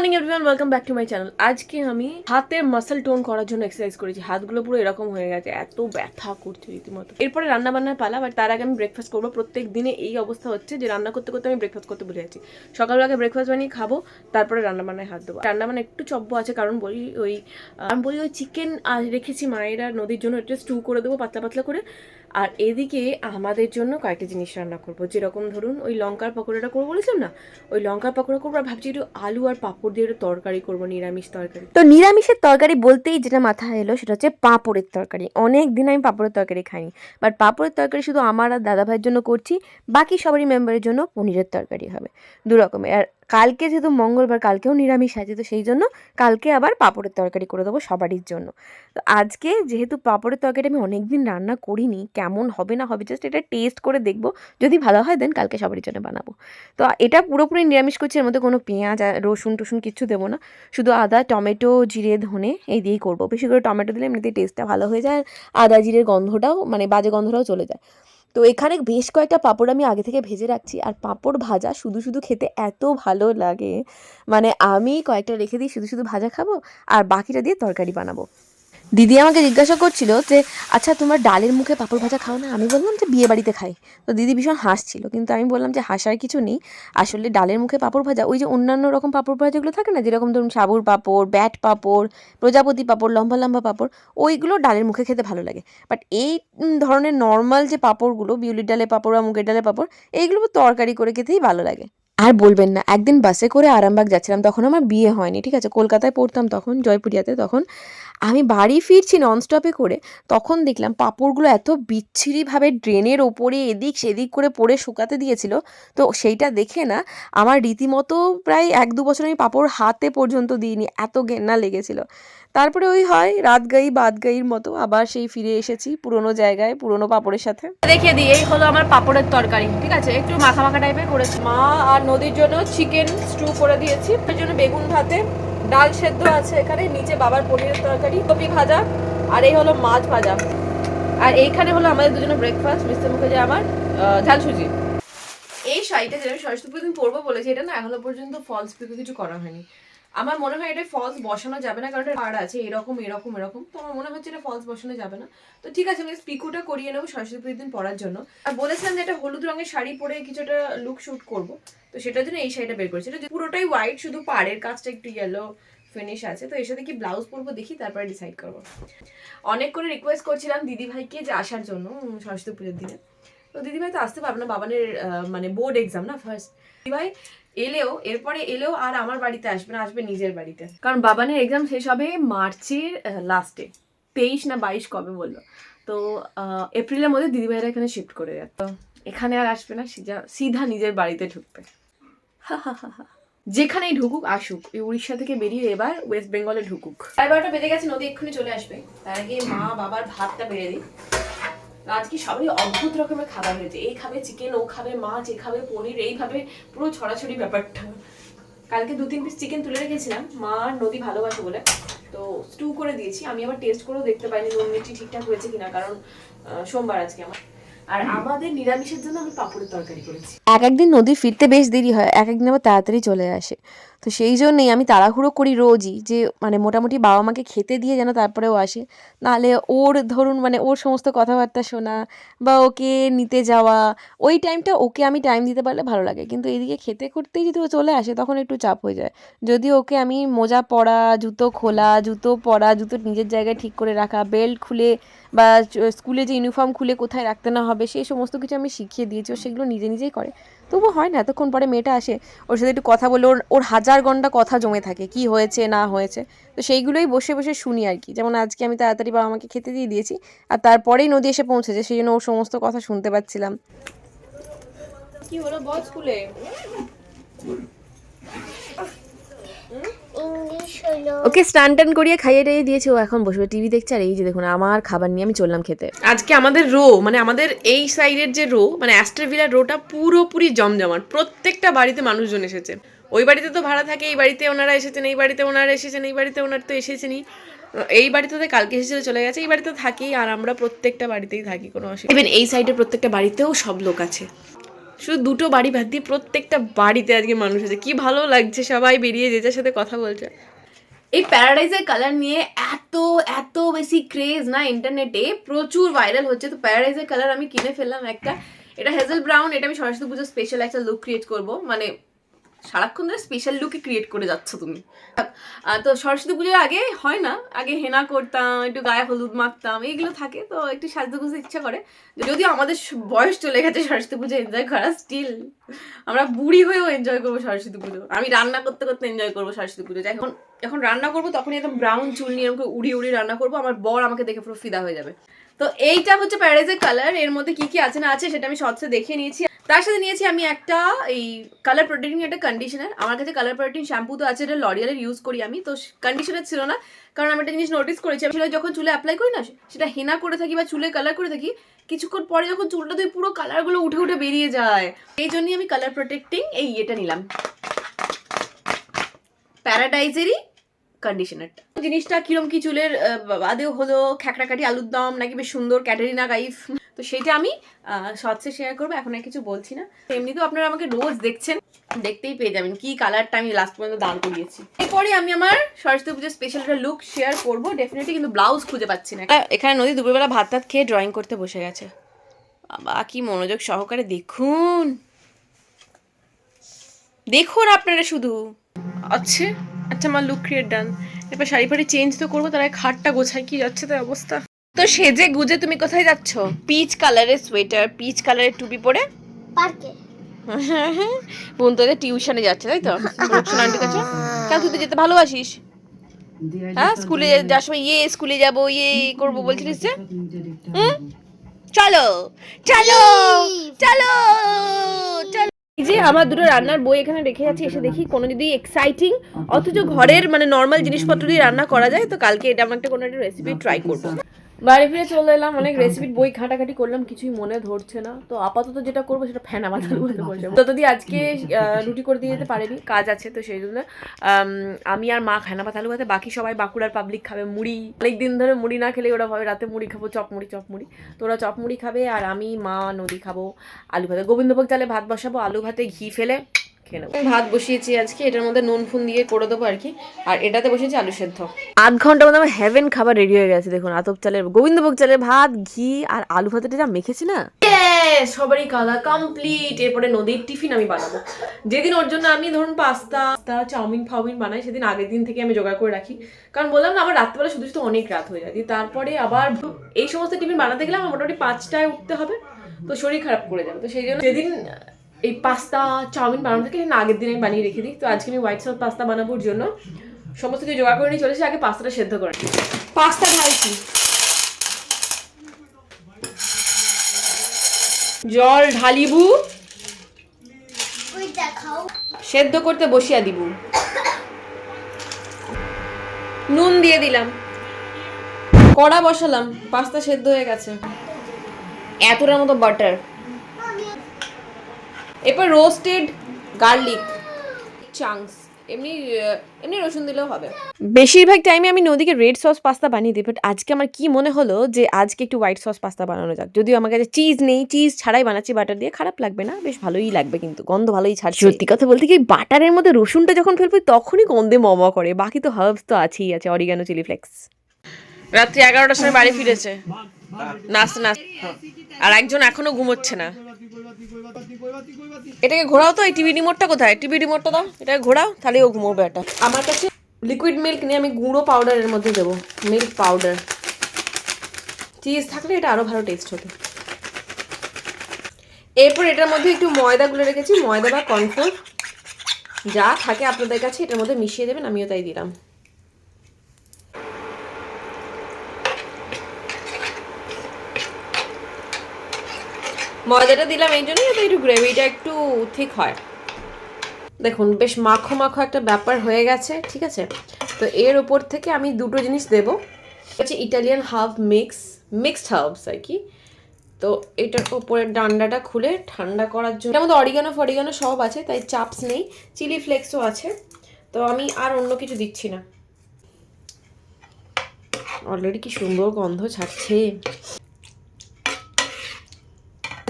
Morning everyone welcome back to my channel আজকে আমি হাতের মাসেল টোন করার জন্য এক্সারসাইজ করেছি। হাতগুলো পুরো এরকম হয়ে গেছে। এত ব্যথা করছে রীতিমতো। এরপরে রান্না বান্নার পালা বাট তার আগে আমি ব্রেকফাস্ট করব। প্রত্যেক দিনে এই অবস্থা হচ্ছে যে রান্না করতে করতে আমি ব্রেকফাস্ট করতে ভুলে যাচ্ছি। সকালবেলা আগে ব্রেকফাস্ট বানিয়ে খাব, তারপরে রান্না বান্নায় হাত দেবো। রান্না বান্না একটু চব্য আছে, কারণ বলি ওই আমি বলি ওই চিকেন রেখেছি মায়েরা নদীর জন্য একটু স্টু করে দেবো, পাতলা পাতলা করে। আর এদিকে আমাদের জন্য কয়েকটা জিনিস রান্না করব। যেরকম ধরুন, ওই লঙ্কার পকোড়াটা করব বলেছিলাম না? ওই লঙ্কার পকোড়া করব আর ভাবছি একটু আলু আর পাঁপড় দিয়ে একটু তরকারি করব, নিরামিষ তরকারি। তো নিরামিষের তরকারি বলতেই যেটা মাথায় এলো সেটা হচ্ছে পাঁপড়ের তরকারি। অনেক দিন আমি পাঁপড়ের তরকারি খাইনি। বাট পাঁপড়ের তরকারি শুধু আমার আর দাদা ভাইয়ের জন্য করছি, বাকি সবারই মেম্বারের জন্য পনিরের তরকারি হবে। দু রকমের আর কালকে যেহেতু মঙ্গলবার, কালকেও নিরামিষ আছে, তো সেই জন্য কালকে আবার পাঁপড়ের তরকারি করে দেবো সবারই জন্য। তো আজকে যেহেতু পাঁপড়ের তরকারি আমি অনেক দিন রান্না করিনি, কেমন হবে না হবে জাস্ট এটা টেস্ট করে দেখব। যদি ভালো হয় দেন কালকে সবারই জন্য বানাবো। তো এটা পুরোপুরি নিরামিষ করছি, এর মধ্যে কোনো পেঁয়াজ রসুন টসুন কিছু দেবো না। শুধু আদা, টমেটো, জিরে, ধনে এই দিয়েই করব। বেশি করে টমেটো দিলে এমনিতে টেস্টটা ভালো হয়ে যায়, আদা জিরের গন্ধটাও মানে বাজে গন্ধটাও চলে যায়। তো এখানে বেশ কয়েকটা পাঁপড় আমি আগে থেকে ভেজে রাখছি। আর পাঁপড় ভাজা শুধু শুধু খেতে এত ভালো লাগে। মানে আমি কয়েকটা রেখে দিই শুধু শুধু ভাজা খাব, আর বাকিটা দিয়ে তরকারি বানাবো। দিদি আমাকে জিজ্ঞাসা করছিল যে আচ্ছা তোমার ডালের মুখে পাঁপড় ভাজা খাও না? আমি বললাম যে, বিয়ে বাড়িতে খাই। তো দিদি ভীষণ হাসছিল। কিন্তু আমি বললাম যে, হাসার কিছু নেই। আসলে ডালের মুখে পাঁপড় ভাজা, ওই যে অন্যান্য রকম পাঁপড় ভাজাগুলো থাকে না, যেরকম ধরুন সাবুর পাঁপড়, ব্যাট পাঁপড়, প্রজাপতি পাঁপড়, লম্বা লম্বা পাঁপড়, ওইগুলো ডালের মুখে খেতে ভালো লাগে। বাট এই ধরনের নর্মাল যে পাঁপড়গুলো, বিউলির ডালে পাঁপড় বা মুগের ডালে পাঁপড়, এইগুলো তরকারি করে খেতেই ভালো লাগে। আর বলবেন না। একদিন বাসে করে আরামবাগ যাচ্ছিলাম, তখন আমার বিয়ে হয়নি, ঠিক আছে? কলকাতায় পড়তাম তখন, জয়পুরিয়াতে তখন। আমি বাড়ি ফিরছি ননস্টপে করে, তখন দেখলাম পাঁপড়গুলো এত বিচ্ছিরিভাবে ড্রেনের ওপরে এদিক সেদিক করে পড়ে শুকাতে দিয়েছিল। তো সেইটা দেখে না, আমার রীতিমতো প্রায় এক দু বছর আমি পাঁপড় হাতে পর্যন্ত দিইনি, এত ঘেন্না লেগেছিল। তারপরে ওই হয়, রাত গাই বাদ গাইর মতো আবার সেই ফিরে এসেছি পুরোনো জায়গায়, পুরোনো পাপড়ের সাথে। দেখিয়ে দিই, এই হলো আমার পাপড়ের তরকারি, ঠিক আছে? একটু মাখা মাখা টাইপের করেছি। মা আর নদীর জন্য চিকেন স্টু করে দিয়েছি। এর জন্য বেগুন ভাতে ডাল সেদ্ধ আছে এখানে, নিচে বাবার পনিরের তরকারি, কপি ভাজা, আর এই হলো মাছ ভাজা। আর এইখানে হলো আমাদের দুজনের ব্রেকফাস্ট মিস্টার মুখার্জি আমার ঝাল সুজি। এই শাড়িটা যেটা আমি সরস্বতী পুজো পরবো বলেছি, এটা না এখনও পর্যন্ত ফলস কিছু করা হয়নি। আমার মনে হয় এটা ফলস বসানো যাবে না, কারণ এটা পাড় আছে, এরকম এরকম এরকম। তো আমার মনে হচ্ছে এটা ফলস বসানো যাবে না। তো ঠিক আছে, আমি পিকুটা করিয়ে নেব সরস্বতী পুজোর দিন পরার জন্য। আর বলেছিলাম যে এটা হলুদ রঙের শাড়ি পরে কিছুটা লুক শ্যুট করব। তো সেটার জন্য এই শাড়িটা বের করেছি। এটা পুরোটাই হোয়াইট শুধু পাড়ের কাজটা একটু ইয়েলো ফিনিশ আছে। তো এর সাথে কি ব্লাউজ পরবো দেখি, তারপরে ডিসাইড করব। অনেক করে রিকোয়েস্ট করছিলাম দিদি ভাইকে যে আসার জন্য সরস্বতী পুজোর দিনে। তো দিদিভাই তো আসতে পারবে না, বাবানের মানে বোর্ড এক্সাম না ফার্স্ট দিদিভাই এলেও, এরপরে এলেও আর আমার বাড়িতে আসবে না, আসবে নিজের বাড়িতে। কারণ বাবানের এক্সাম শেষ হবে মার্চের লাস্টে তেইশ না বাইশ কবে বলল। তো এপ্রিলের মধ্যে দিদিভাইরা এখানে শিফট করে তো এখানে আর আসবে না, সিধা সিধা নিজের বাড়িতে ঢুকবে। যেখানেই ঢুকুক, আসুক। এই উড়িষ্যা থেকে বেরিয়ে এবার ওয়েস্ট বেঙ্গলে ঢুকুক। এবারটা বেজে গেছে, নদী এক্ষুনি চলে আসবে। তার আগে মা বাবার ভাতটা বেড়ে দিই আজকে সবাই অদ্ভুত রকমের খাবার হয়েছে। এই খাবে চিকেন ও খাবে মাছ, এ খাবে পনির, এইভাবে পুরো ছড়াছড়ি ব্যাপারটা। কালকে দু তিন পিস চিকেন তুলে রেখেছিলাম, মা নদী ভালোবাসে বলে। তো স্টু করে দিয়েছি। আমি আবার টেস্ট করেও দেখতে পাইনি নুন মিষ্টি ঠিকঠাক হয়েছে কিনা, কারণ সোমবার আজকে আমার। আর আমাদের নিরামিষের জন্য আমি পাপড়ের তরকারি করেছি। এক একদিন নদী ফিরতে বেশ দেরি হয়, এক একদিন আবার তাড়াতাড়ি চলে আসে। তো সেই জন্যেই আমি তাড়াহুড়ো করি রোজই যে মানে মোটামুটি বাবা মাকে খেতে দিয়ে যেন তারপরেও আসে। নাহলে ওর ধরুন মানে ওর সমস্ত কথাবার্তা শোনা বা ওকে নিতে যাওয়া, ওই টাইমটা ওকে আমি টাইম দিতে পারলে ভালো লাগে। কিন্তু এদিকে খেতে করতেই যদি ও চলে আসে তখন একটু চাপ হয়ে যায়। যদি ওকে আমি মোজা পরা, জুতো খোলা, জুতো পরা, জুতো নিজের জায়গায় ঠিক করে রাখা, বেল্ট খুলে বা স্কুলে যে ইউনিফর্ম খুলে কোথায় রাখতে না হবে সেই সমস্ত কিছু আমি শিখিয়ে দিয়েছি। ও সেগুলো নিজে নিজেই করে। তবু হয় না এতক্ষণ পরে মেয়েটা আসে ওর সাথে একটু কথা বলে ওর ওর হাজার ঘণ্টা কথা জমে থাকে কি হয়েছে না হয়েছে। তো সেইগুলোই বসে বসে শুনি আর কি। যেমন আজকে আমি তাড়াতাড়ি বাবা আমাকে খেতে দিয়ে দিয়েছি আর তারপরেই নদী এসে পৌঁছেছে সেই জন্য ওর সমস্ত কথা শুনতে পাচ্ছিলাম। কি হলো? বল স্কুলে। ইংলিশ ওকে স্টান টান করিয়ে খাইয়ে টাইয়ে দিয়েছে, ও এখন বসবে। টিভি দেখছে আর এই যে দেখুন, আমার খাবার নিয়ে আমি চললাম খেতে। আজকে আমাদের রো মানে আমাদের এই সাইডের যে রো মানে অ্যাস্ট্রেভিলার রোটা পুরোপুরি জমজমাট। প্রত্যেকটা বাড়িতে মানুষজন এসেছে। ওই বাড়িতে তো ভাড়া থাকে, এই বাড়িতে ওনারা এসেছেন, এই বাড়িতে ওনারা এসেছেন, এই বাড়িতে ওনার তো এসেছেনই। এই বাড়িতে তো কালকে এসেছিল, চলে গেছে, এই বাড়িতে থাকি আর আমরা প্রত্যেকটা বাড়িতেই থাকি, কোনো অসুবিধা ইভেন এই সাইডের প্রত্যেকটা বাড়িতেও সব লোক আছে। শুধু দুটো বাড়ি বাদ দিয়ে প্রত্যেকটা বাড়িতে আজকে মানুষ আছে। কি ভালো লাগছে, সবাই বেরিয়ে যে যার সাথে কথা বলছে। এই প্যারাডাইজের কালার নিয়ে এত এত বেশি ক্রেজ না ইন্টারনেটে প্রচুর ভাইরাল হচ্ছে। তো প্যারাডাইজের কালার আমি কিনে ফেললাম একটা। এটা হেজেল ব্রাউন এটা আমি সরস্বতী পুজোর স্পেশাল একটা লুক ক্রিয়েট করব। মানে সারাক্ষণ ধরে স্পেশাল লুকে ক্রিয়েট করে যাচ্ছ তুমি। তো সরস্বতী পুজোর আগে হয় না, আগে হেনা করতাম, একটু গায়ে হলুদ মাখতাম, এইগুলো থাকে, তো একটু সাজতে বুঝতে ইচ্ছা করে। যদিও আমাদের বয়স চলে গেছে সরস্বতী পুজো এনজয় করা স্টিল আমরা বুড়ি হয়েও এনজয় করব সরস্বতী পুজো। আমি রান্না করতে করতে এনজয় করব সরস্বতী পুজো। যখন যখন রান্না করব, তখনই একদম ব্রাউন চুল নিয়ে এরকম করে উড়ি উড়ি রান্না করব, আমার বর আমাকে দেখে পুরো ফিদা হয়ে যাবে। তো এইটা হচ্ছে প্যারাডাইজের কালারের মধ্যে কি কি আছে না আছে সেটা আমি শর্টসে দেখিয়ে নিয়েছি। তার সাথে নিয়েছি আমি একটা এই কালার প্রোটেক্টিং একটা কন্ডিশনার আমার কাছে কালার প্রোটেক্টিং শ্যাম্পু তো আছে, এটা লরিয়ালের ইউজ করি আমি। তো কন্ডিশনার ছিল না, কারণ আমি একটা জিনিস নোটিস করেছি, আমি সেটা যখন চুলে অ্যাপ্লাই করি না সেটা হেনা করে থাকি বা চুলে কালার করে থাকি, কিছুক্ষণ পরে যখন চুলটা ধুই পুরো কালারগুলো উঠে উঠে বেরিয়ে যায়। এই জন্যই আমি কালার প্রোটেক্টিং এই ইয়েটা নিলাম। প্যারাডাইজেরই কন্ডিশনারটা জিনিসটা কিরম কি চুলের বাদেও হলো, খ্যাকড়াকাটি আলুর দম, নাকি বেশ সুন্দর ক্যাটারিনা গাইফ তো সেটা আমি শর্টসে শেয়ার করব এখন আর কিছু বলছি না। এমনিতেও আপনারা আমাকে রোজ দেখছেন দেখতেই পেয়ে যাবেন কি কালারটা আমি লাস্ট পর্যন্ত দান করিয়েছি। এরপরে আমি আমার সরস্বতী পুজোর স্পেশাল একটা লুক শেয়ার করব ডেফিনেটলি কিন্তু ব্লাউজ খুঁজে পাচ্ছি না। এখানে নদী দুপুরবেলা ভাত টাত খেয়ে ড্রয়িং করতে বসে গেছে। বাবা কি মনোযোগ সহকারে দেখুন। দেখুন আপনারা শুধু। আচ্ছা আচ্ছা আমার লুক ক্রিয়েট ডান এবার শাড়ি ফাড়ি চেঞ্জ তো করব তার খাটটা গোছায় কি যাচ্ছে তার অবস্থা? তো সেজে গুজে তুমি কোথায় যাচ্ছ? পিচ কালারের সোয়েটার পিচ কালারের টুপি পরে? পার্কে। বোন তোদের টিউশনে যাচ্ছে তাই তো? রুকসানা আন্টির কাছে? কেন তুই তো যেতে ভালোবাসিস? হ্যাঁ স্কুলে যাওয়ার সময় ইয়ে স্কুলে যাব ইয়ে করব বলছিলিস যে? হুম? চলো চলো চলো চলো। এই যে আমার দুটো রান্নার বই এখানে রেখে যাচ্ছি এসে দেখি কোনো যদি এক্সাইটিং অথচ ঘরের মানে নর্মাল জিনিসপত্র দিয়ে রান্না করা যায় তো কালকে এটা আমার একটা কোনো একটা রেসিপি ট্রাই করব। বাড়ি ফিরে চলে এলাম অনেক রেসিপির বই ঘাটাঘাটি করলাম কিছুই মনে ধরছে না। তো আপাতত যেটা করব সেটা ফেনা মাথার মধ্যে বসে ততদি আজকে রুটি করে দিয়ে যেতে পারেনি কাজ আছে তো সেই জন্য। আম, আর মা ফেনা পাতা আলু ভাতে বাকি সবাই বাঁকুড়ার পাবলিক খাবে মুড়ি। অনেক দিন ধরে মুড়ি না খেলে ওরা ভাবে রাতে মুড়ি খাব চপ মুড়ি চপ মুড়ি। তো ওরা চপ মুড়ি খাবে আর আমি মা নদী খাব আলু ভাতে গোবিন্দভোগ চালে ভাত বসাবো আলু ভাতে ঘি ফেলে খেয়ে নেব। ভাত বসিয়েছি আজকে এটার মধ্যে নুন ফুন দিয়ে করে দেবো আর কি। আর এটাতে বসিয়েছি আলু সেদ্ধ। আধ ঘণ্টার মধ্যে আমার হেভেন খাবার রেডি হয়ে গেছে দেখুন আতপ চালের গোবিন্দভোগ চালের ভাত ঘি আর আলু ভাতেটা যা মেখেছি না? সবারই খাওয়া কমপ্লিট এরপরে নদীর টিফিন আমি বানাবো। যেদিন ওর জন্য আমি ধরুন পাস্তা পাস্তা চাউমিন ফাউমিন বানাই সেদিন আগের দিন থেকে আমি জোগাড় করে রাখি। কারণ বললাম না আমার রাত্রেবেলা শুধু শুধু অনেক রাত হয়ে যায়। তারপরে আবার এই সমস্ত টিফিন বানাতে গেলে আমার মোটামুটি পাঁচটায় উঠতে হবে তো শরীর খারাপ করে যাবে। তো সেই জন্য যেদিন এই পাস্তা চাউমিন বানানো থাকে সেদিন আগের দিন আমি বানিয়ে রেখে দিই। তো আজকে আমি হোয়াইট সস পাস্তা বানাবোর জন্য সমস্ত কিছু জোগাড় করে নিয়ে চলেছি আগে পাস্তাটা সেদ্ধ করে নিই। পাস্তা ঢালছি জল ঢালিবু। সেদ্ধ করতে বসিয়া দিব। নুন দিয়ে দিলাম। কড়া বসালাম পাস্তা সেদ্ধ হয়ে গেছে। এতটার মতো বাটার এরপর রোস্টেড গার্লিক চাংস এমনি এমনি রসুন দিলেও হবে। বেশিরভাগ টাইমে আমি নদীকে রেড সস পাস্তা বানিয়ে দিই বাট আজকে আমার কি মনে হলো যে আজকে একটু হোয়াইট সস পাস্তা বানানো যাক। যদিও আমার কাছে চিজ নেই চিজ ছাড়াই বানাচ্ছি বাটার দিয়ে খারাপ লাগবে না বেশ ভালোই লাগবে কিন্তু গন্ধ ভালোই ছাড়ছে। সত্যি কথা বলতে কি বাটারের মধ্যে রসুনটা যখন ফেলব তখনই গন্ধে মমা করে বাকি তো হার্বস তো আছেই আছে অরিগানো চিলি ফ্লেক্স রাত্রি এগারোটার সময় বাড়ি ফিরেছে। নাচতে নাচতে আর একজন এখনও ঘুমোচ্ছে না। এটাকে ঘোরাও তো, এই টিভি রিমোটটা কোথায়? টিভি রিমোটটা দাও, এটাকে ঘোরাও তাহলে ও ঘুমোবে এটা আমার কাছে লিকুইড মিল্ক নিয়ে আমি গুঁড়ো পাউডারের মধ্যে দেবো মিল্ক পাউডার চিজ থাকলে এটা আরও ভালো টেস্ট হতো। এরপর এটার মধ্যে একটু ময়দা গুলে রেখেছি, ময়দা বা কর্নফ্লোর যা থাকে আপনাদের কাছে, এটার মধ্যে মিশিয়ে দেবেন, আমিও তাই দিলাম। ময়দাটা দিলাম এই জন্যই একটু গ্রেভিটা একটু ঠিক হয়। দেখুন, বেশ মাখো মাখো একটা ব্যাপার হয়ে গেছে, ঠিক আছে? তো এর ওপর থেকে আমি দুটো জিনিস দেব। হচ্ছে Italian half mix mixed herbs আর কি। তো এটার ওপরের ডান্ডাটা খুলে ঠান্ডা করার জন্য এটার মধ্যে অরিগানো ফরিগানো সব আছে, তাই চাপস নেই। চিলি ফ্লেক্সও আছে। তো আমি আর অন্য কিছু দিচ্ছি না। অলরেডি কি সুন্দর গন্ধ ছাড়ছে।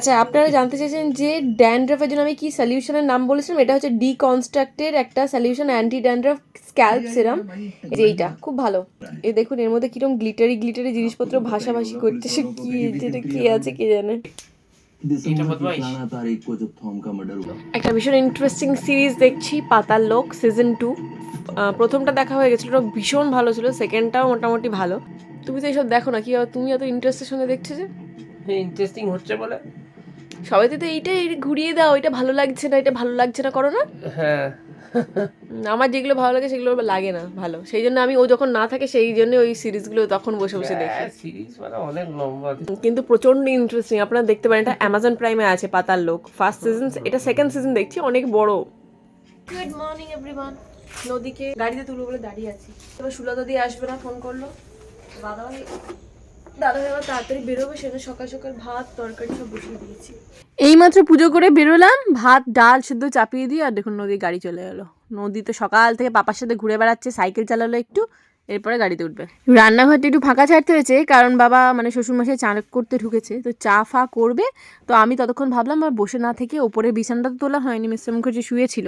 আচ্ছা আপনারা জানতে চাইছেন যে ড্যান্ড্রফের জন্য আমি কি সলিউশনের নাম বলেছিলাম? এটা হচ্ছে ডিকনস্ট্রাক্টের একটা solution anti dandruff scalp serum যে এইটা খুব ভালো। এ দেখুন এর মধ্যে কীরকম গ্লিটারি গ্লিটারি জিনিসপত্র ভাষাভাষি করতেছে কি এটা কি আছে কে জানে? একটা ভীষণ ইন্টারেস্টিং সিরিজ দেখছি পাতাল লোক সিজন টু প্রথমটা দেখা হয়ে গেছিল ভীষণ ভালো ছিল সেকেন্ডটাও মোটামুটি ভালো। তুমি তো এইসব দেখো না কি তুমি এত ইন্টারেস্টের সঙ্গে দেখছ যে? হ্যাঁ, ইন্টারেস্টিং হচ্ছে বলে। সবাই তো এইটা ঘুরিয়ে দাও এটা ভালো লাগছে না এটা ভালো লাগছে না করো না। হ্যাঁ। আমার যেগুলো ভালো লাগে সেগুলো লাগে না ভালো। সেই জন্য আমি ও যখন না থাকে সেই জন্য ওই সিরিজগুলো তখন বসে বসে দেখি। সিরিজ মানে অনেক লম্বা। কিন্তু প্রচণ্ড ইন্টারেস্টিং আপনারা দেখতে পারেন এটা অ্যামাজন প্রাইমে আছে পাতার লোক। ফার্স্ট সিজন এটা সেকেন্ড সিজন দেখছি অনেক বড়। গুড মর্নিং এভরিওয়ান নদীকে গাড়িতে তুলবো বলে দাঁড়িয়ে আছি। এবার সুলতা দিয়ে আসবে না ফোন করল। ভাই দাদা ভাই তাড়াতাড়ি বেরোবে, সেজন্য সকাল সকাল ভাত, তরকারি সব বসিয়ে দিয়েছি। এইমাত্র পুজো করে বেরোলাম, ভাত, ডাল সেদ্ধ চাপিয়ে দিয়ে, আর দেখুন নদীর গাড়ি চলে গেলো নদী তো সকাল থেকে পাপার সাথে ঘুরে বেড়াচ্ছে, সাইকেল চালালো একটু, এরপরে গাড়িতে উঠবে। রান্নাঘরটা একটু ফাঁকা ছাড়তে হয়েছে, কারণ বাবা মানে শ্বশুরমশাই চা করতে ঢুকেছে, তো চা ফা করবে। তো আমি ততক্ষণ ভাবলাম আর বসে না থেকে ওপরের বিছানাটা তো তোলা হয়নি, মিস্টার মুখার্জি শুয়েছিল।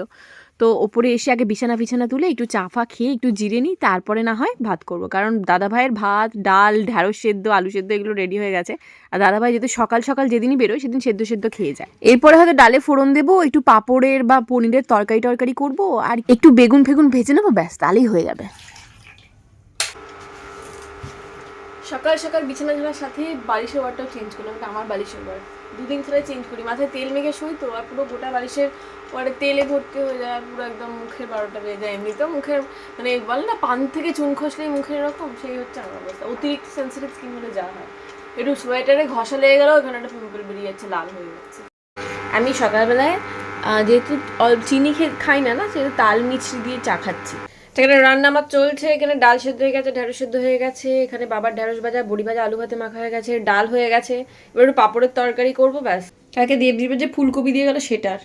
তো ওপরে এসে আগে বিছানা বিছানা তুলে একটু চা ফা খেয়ে একটু জিরে নিই, তারপরে না হয় ভাত করব। কারণ দাদা ভাইয়ের ভাত, ডাল, ঢ্যাঁড়স সেদ্ধ, আলু সেদ্ধ এগুলো রেডি হয়ে গেছে। আর দাদা ভাই যেহেতু সকাল সকাল যেদিনই বেরোয় সেদিন সেদ্ধ সেদ্ধ খেয়ে যায়। এরপরে হয়তো ডালে ফোড়ন দেবো, একটু পাঁপড়ের বা পনিরের তরকারি টরকারি করব, আর একটু বেগুন ফেগুন ভেজে নেব, ব্যাস, তাহলেই হয়ে যাবে। সকাল সকাল বিছানা ঝাড়ার সাথে বালিশের ওয়ারটাও চেঞ্জ করলাম এটা আমার বালিশের ওয়ার। দুদিন ধরে চেঞ্জ করি, মাথায় তেল মেখে শুই তো, আর পুরো গোটা বালিশের ওয়ারে তেলে ভর্তি হয়ে যায়, আর পুরো একদম মুখের বারোটা বেজে যায় এমনিতেও। মুখের মানে বলে না, পান থেকে চুন খসলেই মুখের এরকম, সেই হচ্ছে আমার অবস্থা। অতিরিক্ত সেন্সিটিভ স্কিন হলে যা হয়। একটু সোয়েটারে ঘষা লেগে গেলেও ওখানে একটা পিম্পল বেরিয়ে যাচ্ছে, লাল হয়ে যাচ্ছে। আমি সকালবেলায় যেহেতু চিনি খেয়ে খাই না না, সেহেতু তাল মিছরি দিয়ে চা খাচ্ছি। এখানে রান্না আমার চলছে, এখানে ডাল সেদ্ধ হয়ে গেছে, ঢেঁড়স সেদ্ধ হয়ে গেছে, এখানে বাবার ঢেঁড়স ভাজা, বড়ি ভাজা, আলু ভাতে মাখা হয়ে গেছে, ডাল হয়ে গেছে, এবার একটু পাঁপড়ের তরকারি করব, ব্যাস। কালকে দেবদীপের যে ফুলকপি দিয়ে গেলো সেটার।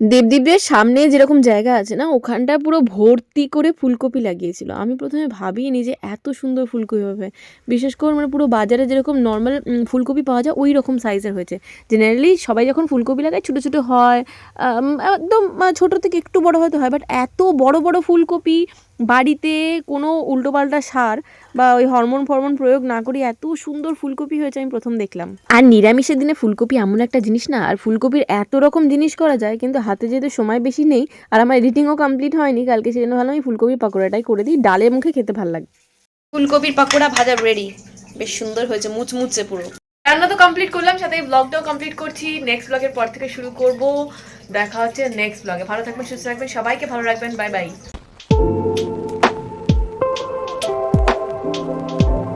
দেবদীপের সামনে যেরকম জায়গা আছে না, ওখানটা পুরো ভর্তি করে ফুলকপি লাগিয়েছিল। আমি প্রথমে ভাবিনি যে এত সুন্দর ফুলকপি হবে। বিশেষ করে মানে পুরো বাজারে যেরকম নর্মাল ফুলকপি পাওয়া যায়, ওই রকম সাইজের হয়েছে। জেনারেলি সবাই যখন ফুলকপি লাগায়, ছোটো ছোটো হয় একদম ছোটো থেকে একটু বড় হয়তো হয় বাট এত বড় বড় ফুলকপি বাড়িতে কোনো উল্টোপাল্টা সার বা ওই হরমোন ফরমোন প্রয়োগ না করে এত সুন্দর ফুলকপি হয়েছে আমি প্রথম দেখলাম। আর নিরামিষের দিনে ফুলকপি এমন একটা জিনিস না আর ফুলকপির এত রকম জিনিস করা যায় কিন্তু হাতে যেহেতু সময় বেশি নেই আর আমার এডিটিংও কমপ্লিট হয়নি কালকে সেজন্য ভালো আমি ফুলকপির পাকোড়াটাই করে দিই ডালের মুখে খেতে ভালো লাগে। ফুলকপির পাকোড়া ভাজা রেডি বেশ সুন্দর হয়েছে মুচমুচে পুরো। রান্না তো কমপ্লিট করলাম সাথে ব্লগটাও কমপ্লিট করছি নেক্সট ব্লগের পর থেকে শুরু করব দেখা হচ্ছে নেক্সট ব্লগে ভালো থাকবেন সুস্থ থাকবেন সবাইকে ভালো রাখবেন বাই বাই Música